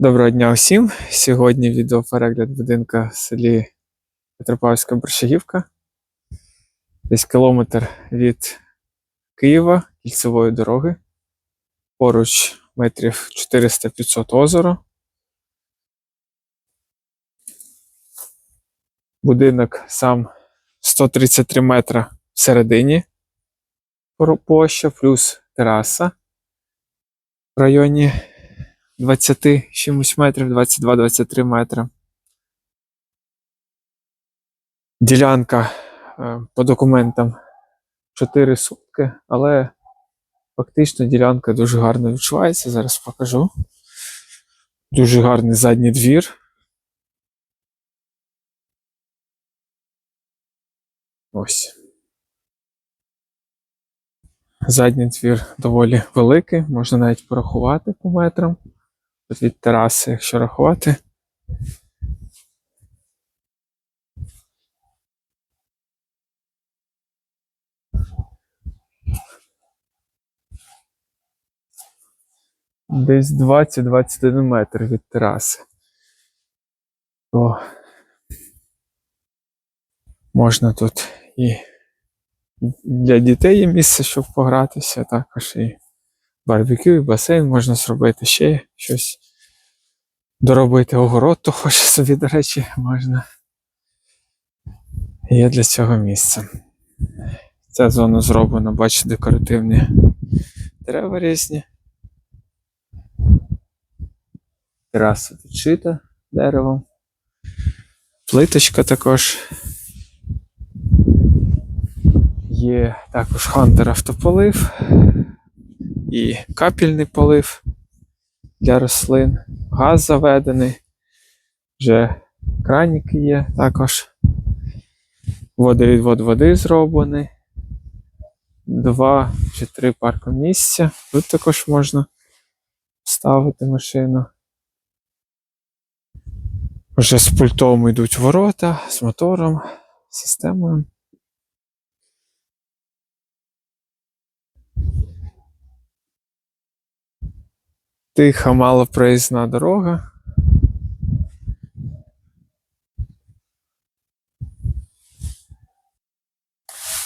Доброго дня усім. Сьогодні відеоперегляд будинка в селі Петропавська Борщагівка. Десь кілометр від Києва, кільцевої дороги. Поруч метрів 400-500 озеро. Будинок сам 133 метра всередині площа, плюс тераса в районі 20 чимось метрів, 22-23 метри. Ділянка е, по документам 4 сутки, але фактично ділянка дуже гарно відчувається. Зараз покажу. Дуже гарний задній двір. Ось. Задній двір доволі великий, можна навіть порахувати по метрам. Тут від тераси, якщо рахувати. Десь 20-21 метр від тераси. То можна тут і для дітей є місце, щоб погратися, також і барбекю, і басейн можна зробити ще щось. Доробити огород, то хоче собі, до речі, можна. Є для цього місце. Ця зона зроблена, бачите, декоративні дерева різні. Тераса підшита деревом. Плиточка також. Є також хантер автополив і капельний полив для рослин. Газ заведений. Вже краніки є також. Водовідвод води зроблений. Два чи три паркомісця. Тут також можна ставити машину. Вже з пультом йдуть ворота, з мотором, системою. Тиха, малопроїзна дорога.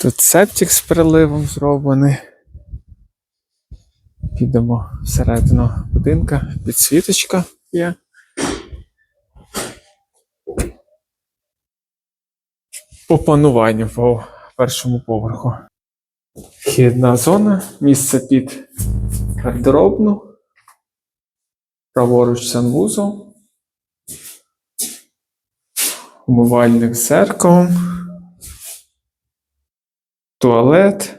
Тут септик з переливом зроблений. Підемо всередину будинка. Підсвіточка є. По пануванню по першому поверху. Вхідна зона, місце під гардеробну. Праворуч санвузол. Умивальник з зеркалом. Туалет.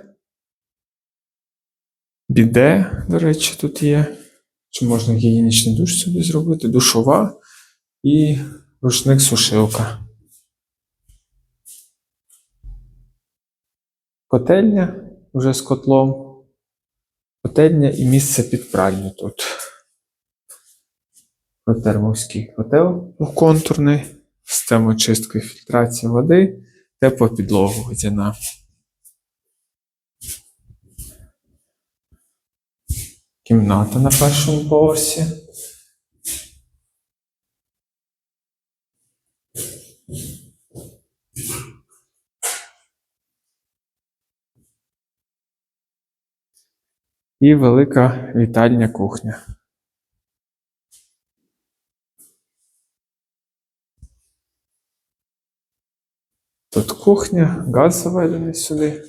Біде, до речі, тут є. Чи можна гігієнічний душ собі зробити, душова і рушник-сушилка. Котельня вже з котлом. Котельня і місце під пральню тут. Термовський котел двохконтурний, система очистки і фільтрації води, тепла підлога водяна. Кімната на першому поверсі. І велика вітальня кухня. Тут кухня, газ заведений сюди,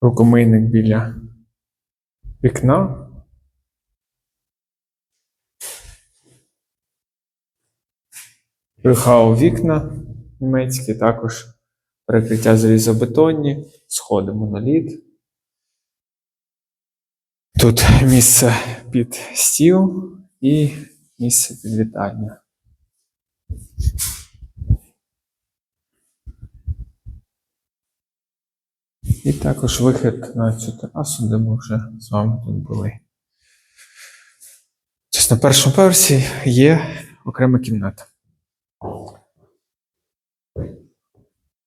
рукомийник біля вікна. Прихав вікна німецькі, також перекриття залізобетонні, сходи моноліт. Тут місце під стіл і місце під вітальня. І також вихід на цю терасу, де ми вже з вами тут були. Тобто на першому поверсі є окрема кімната.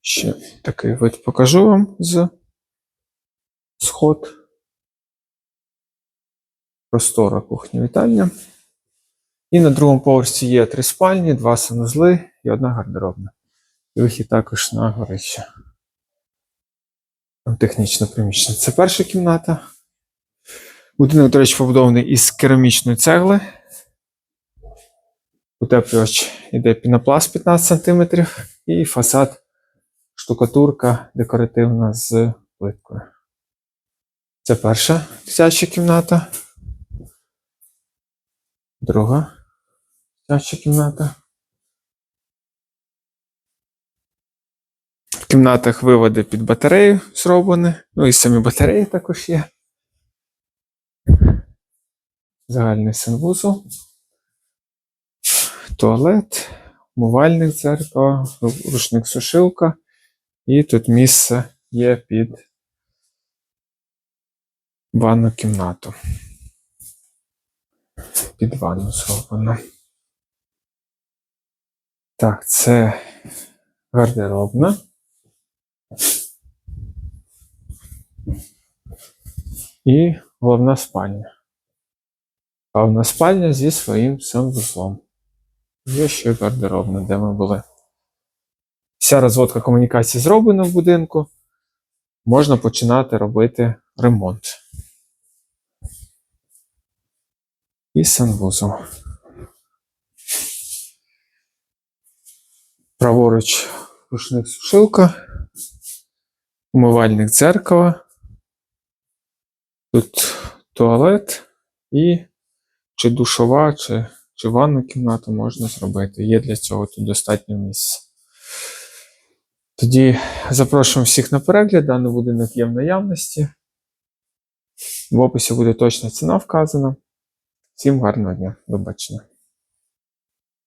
Ще такий вид покажу вам з сход. Простора кухня вітальня. І на другому поверсі є три спальні, два санузли і одна гардеробна. І вихід також на горище. Технічне приміщення. Це перша кімната. Будинок, до речі, побудований із керамічної цегли. Утеплювач іде пінопласт 15 см і фасад штукатурка декоративна з плиткою. Це перша дитяча кімната. Друга дитяча кімната. В кімнатах виводи під батарею зроблені. Ну і самі батареї також є. Загальний санвузол. Туалет, умивальник дзеркало, рушник сушилка. І тут місце є під ванну кімнату. Під ванну зроблено. Так, це гардеробна. І головна спальня. Головна спальня зі своїм санвузлом. Є ще гардеробна, де ми були. Вся розводка комунікацій зроблена в будинку. Можна починати робити ремонт. І санвузол. Праворуч рушник сушилка, умивальник дзеркала. Тут туалет і чи душова, чи, чи ванну кімнату можна зробити. Є для цього тут достатньо місця. Тоді запрошуємо всіх на перегляд. Даний будинок є в наявності. В описі буде точна ціна вказана. Всім гарного дня. До бачення.